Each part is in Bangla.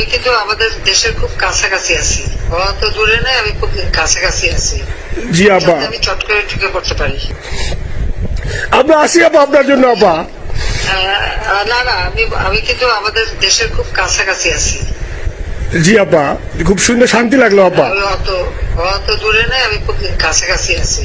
আমি কিন্তু আমাদের দেশের খুব কাছাকাছি আছি। অত দূরে নেই আমি খুব কাছাকাছি আছি। জি আপা আমি চট করে ঢুকে পড়তে পারি। আমরা আসি আপা আপনার জন্য আপা না না আমি আমি কিন্তু আমাদের দেশের খুব কাছাকাছি আছি। জি আপা খুব সুন্দর শান্তি লাগল আপা অত অত দূরে নেই আমি খুব কাছাকাছি আছি।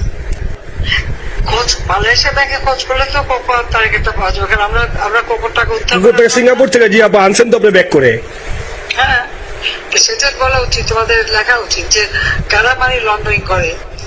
মালয়েশিয়া ব্যাংকে খোঁজ করলে তো কোপার তারিখটা পাওয়া যাবে। কারণ আমরা আমরা কোপার টাকা উদ্ধার সিঙ্গাপুর থেকে সিঙ্গাপুর থেকে জি আপা আনছেন তো আপনি ব্যাক করে? হ্যাঁ সেটা বলা উচিত তোমাদের লেখা উচিত যে কারা মানি লন্ডারিং করে?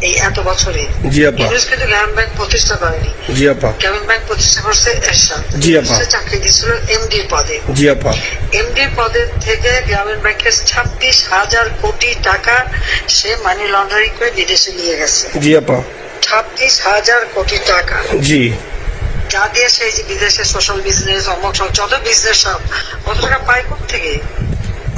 এই এত বছরে জি, আপা। কিন্তু গ্রামীণ ব্যাংক প্রতিষ্ঠা করেনি। জি আপা। গ্রামীণ ব্যাংক প্রতিষ্ঠা করছে এরশাদ। জি, আপা। চাকরি দিচ্ছিল এমডি পদে। জি আপা। এমডি পদের থেকে গ্রামীণ ব্যাংকের ছাব্বিশ হাজার কোটি টাকা সে মানি লন্ডারিং করে বিদেশে নিয়ে গেছে। জি আপা। ছাব্বিশ হাজার কোটি টাকা। জি। যা দিয়ে সেই বিদেশে সোশ্যাল বিজনেস অমক সব যত বিজনেস সব কত টাকা পায় কোথ থেকে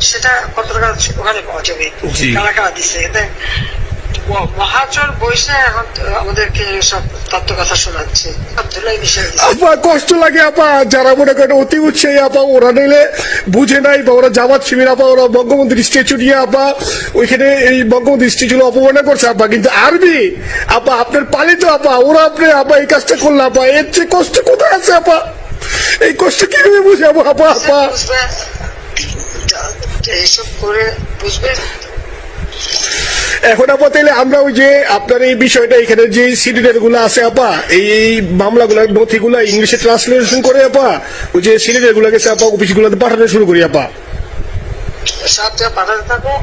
সেটা কত টাকা ওখানে জি। কারা কারা দিচ্ছে এতে ম- এখন আমাদেরকে সব তত্ত্ব কথা শোনাচ্ছে। আপা কষ্ট লাগে আপা যারা মনে করেন অতি উৎসাহী আপা ওরা নিলে বুঝে নাই বা ওরা জামাত শিবির আপা ওরা বঙ্গবন্ধুর স্ট্যাচু নিয়ে আপা ওইখানে এই বঙ্গবন্ধুর স্ট্যাচু অপমানে করছে আপা কিন্তু আরবি আপা আপনার পালিত আপা ওরা আপনি আপা এই কাজটা করল আপা এর চেয়ে কষ্ট কোথায় আছে আপা? এই কষ্ট কীভাবে বুঝাবো আপা আপা? এইসব করে বুঝবে? এখন আপা তাহলে আমরা ওই যে আপনার এই বিষয়টা এখানে যে সিলিন্ডারগুলো আছে আপা এই এই মামলাগুলো নথিগুলো ইংলিশে ট্রান্সলেশন করে আপা ওই যে সিলিন্ডারগুলো গেছে আপা অফিস গুলোতে পাঠানো শুরু করি আপা। সাথে পাঠাতে থাকো।